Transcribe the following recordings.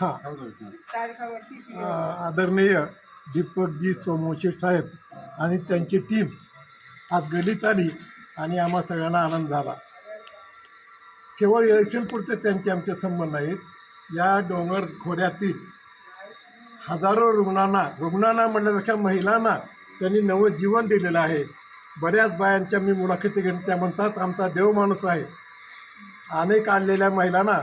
हा. आदरणीय दीपकजी सोमवंशी साहेब आणि त्यांची टीम आज गलीत आली आणि आम्हा सगळ्यांना आनंद झाला. केवळ इलेक्शनपुरते त्यांचे आमचे संबंध नाहीत. या डोंगर खोऱ्यातील हजारो रुग्णांना रुग्णांना म्हणण्यापेक्षा महिलांना त्यांनी नवं जीवन दिलेलं आहे. बऱ्याच बायांच्या मी मुलाखती घेऊन त्या म्हणतात आमचा देव माणूस आहे. अनेक आणलेल्या महिलांना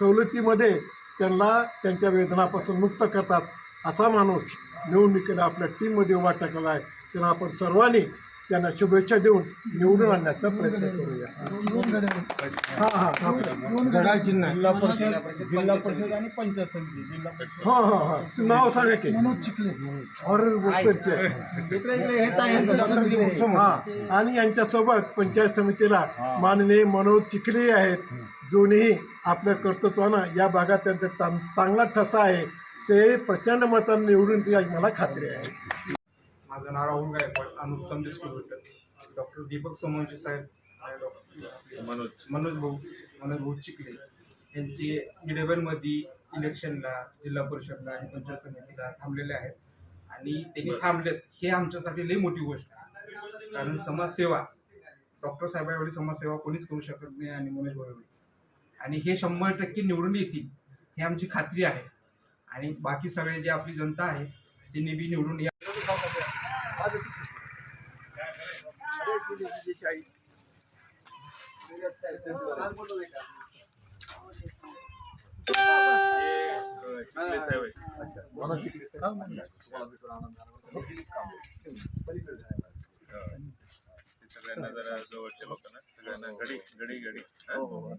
सवलतीमध्ये त्यांना त्यांच्या वेदनापासून मुक्त करतात असा माणूस निवडणुकीला आपल्या टीममध्ये उभा टाकलेला आहे. त्याला आपण सर्वांनी त्यांना शुभेच्छा देऊन निवडून आणण्याचा प्रयत्न करूया. हां हां हां. जिल्हा परिषद जिल्हा परिषद आणि पंचायत समिती जिल्हा परिषद. हां हां हां. नाव सांगा की मनोज चिखले. हां आणि यांच्यासोबत पंचायत समितीला माननीय मनोज चिखले आहेत. दोन्ही आपल्या कर्तृत्वानं या भागात त्यांचा चांग- चांगला ठसा आहे. ते प्रचंड मतांनी निवडून ते मला खात्री आहे. माझं नाव राहुल गायकवाड अनुत्तम डिस्ट्रीब्युटर डॉक्टर दीपक सोमवंशी साहेब आणि डॉक्टर मनोज. मनोज भाऊ मनोज भाऊ चिखले. यांचे मिडेबलमध्ये इलेक्शनला जिल्हा परिषदला आणि पंचायत समितीला थांबलेले आहेत. आणि त्यांनी थांबलेत. हे आमच्यासाठी लई मोठी गोष्ट आहे. कारण समाजसेवा डॉक्टर साहेबा एवढी समाजसेवा कोणीच करू शकत नाही आणि मनोज भाऊ एवढी. आणि हे शंभर टक्के निवडून येतील ही आमची खात्री आहे. आणि बाकी सगळे जे आपली जनता आहे त्यांनी बी निवडून या. सगळ्यांना जरा जवळच्या लोकांना सगळ्यांना घडी घडी घडी हा? बरं.